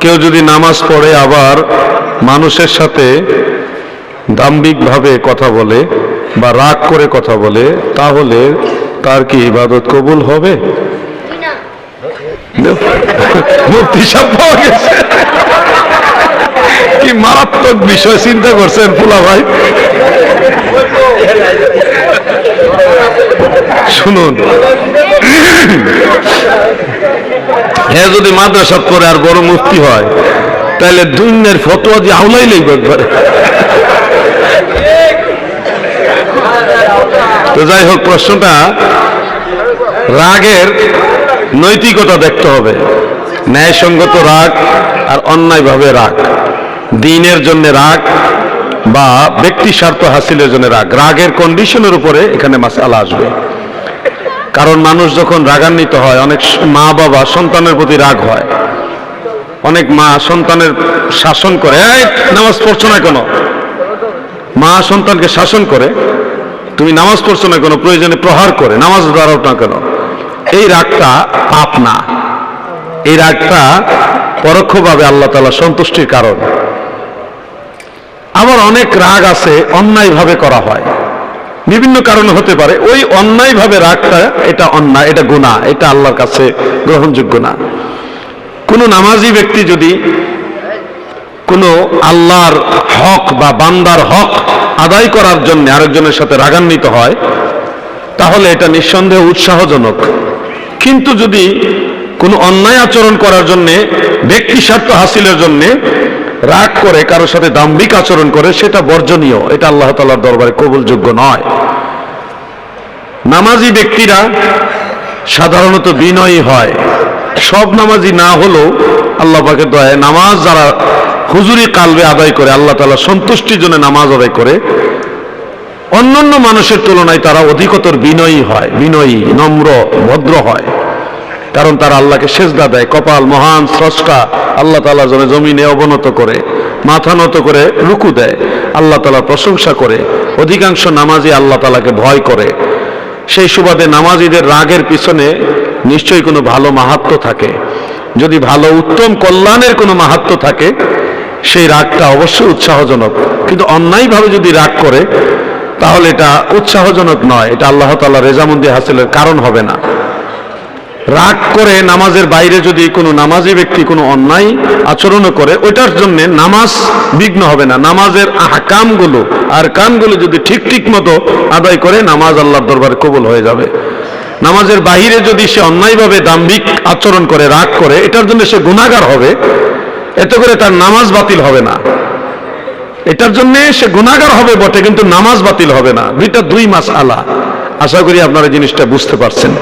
কেউ যদি নামাজ পড়ে আবার মানুষের সাথে দাম্ভিকভাবে কথা বলে বা রাগ করে কথা বলে তাহলে তার কি ইবাদত কবুল হবে? মুক্তি পাওয়া গেছে। কি মারাত্মক বিষয় চিন্তা করছেন ফুলা ভাই। শুনুন। হ্যাঁ যদি মাদ্রাসা করে আর বড় মুক্তি হয়, তাহলে দুনিয়ার ফটোয়া দিয়ে আউলাই লাগবে একবারে। তো যাই হোক, প্রশ্নটা, রাগের নৈতিকতা দেখতে হবে। ন্যায়সঙ্গত রাগ আর অন্যায়ভাবে রাগ। দিনের জন্য রাগ বা ব্যক্তি স্বার্থ হাসিলের জন্য রাগ। রাগের কন্ডিশনের উপরে এখানে মাসালা আসবে। কারণ মানুষ যখন রাগান্বিত হয়, অনেক মা বাবা সন্তানের প্রতি রাগ হয়। অনেক মা সন্তানের শাসন করে। নামাজ পড়ছো না কেন? মা সন্তানকে শাসন করে, তুমি নামাজ পড়ছো না কেন? প্রয়োজনে প্রহার করে। নামাজ দাঁড়াও না কেন? এই রাগটা পাপ না। এই রাগটা পরোক্ষভাবে আল্লাহ তালা সন্তুষ্টির কারণ। আবার অনেক রাগ আছে, অন্যায়ভাবে করা হয়। বিভিন্ন কারণে হতে পারে। ওই অন্যায়ভাবে রাগটা, এটা অন্যায়, এটা গুণা এটা আল্লাহর কাছে গ্রহণযোগ্য না। কোনো নামাজি ব্যক্তি যদি কোনো আল্লাহর হক বা বান্দার হক আদায় করার জন্য আরেকজনের সাথে রাগান্বিত হয়, তাহলে এটা নিঃসন্দেহে উৎসাহজনক। কিন্তু যদি কোনো অন্যায় আচরণ করার জন্যে, ব্যক্তি স্বার্থ হাসিলের জন্যে রাগ করে কারোর সাথে দাম্ভিক আচরণ করে, সেটা বর্জনীয়। এটা আল্লাহ তালার দরবারে কবুলযোগ্য নয়। নামাজি ব্যক্তিরা সাধারণত বিনয়ী হয়। সব নামাজি না হলেও আল্লাহ পাকের দয়ায় নামাজ যারা হুজুরি কালবে আদায় করে, আল্লাহ তালা সন্তুষ্টির জন্য নামাজ আদায় করে, অন্যান্য মানুষের তুলনায় তারা অধিকতর বিনয়ী হয়, বিনয়ী, নম্র, ভদ্র হয়। কারণ তারা আল্লাহকে সেজদা দেয়, কপাল মহান, স্রষ্টা। আল্লাহ তালা জনে জমিনে অবনত করে, মাথা নত করে রুকু দেয়, আল্লাহ তালা প্রশংসা করে। অধিকাংশ নামাজি আল্লাহ তালাকে ভয় করে। সেই সুবাদে নামাজিদের রাগের পিছনে নিশ্চয়ই কোনো ভালো মাহাত্ম থাকে। যদি ভালো উত্তম কল্যাণের কোনো মাহাত্ম থাকে, সেই রাগটা অবশ্যই উৎসাহজনক। কিন্তু অন্যায়ভাবে যদি রাগ করে, তাহলে এটা উৎসাহজনক নয়। এটা আল্লাহ তাল্লাহ রেজামন্দি হাসিলের কারণ হবে না। রাগ করে নামাজের বাইরে যদি কোনো নামাজি ব্যক্তি কোনো অন্যায় আচরণও করে, ওইটার জন্য নামাজ বিঘ্ন হবে না। নামাজের আহকামগুলো আর কামগুলো যদি ঠিক ঠিক মতো আদায় করে, নামাজ আল্লাহর দরবার কবুল হয়ে যাবে। নামাজের বাহিরে যদি সে অন্যায়ভাবে দাম্ভিক আচরণ করে, রাগ করে, এটার জন্য সে গুণাগার হবে। এতে করে তার নামাজ বাতিল হবে না। এটার জন্য সে গুণাগার হবে বটে, কিন্তু নামাজ বাতিল হবে না। দুইটা দুই মাস আলা। আশা করি আপনারা জিনিসটা বুঝতে পারছেন।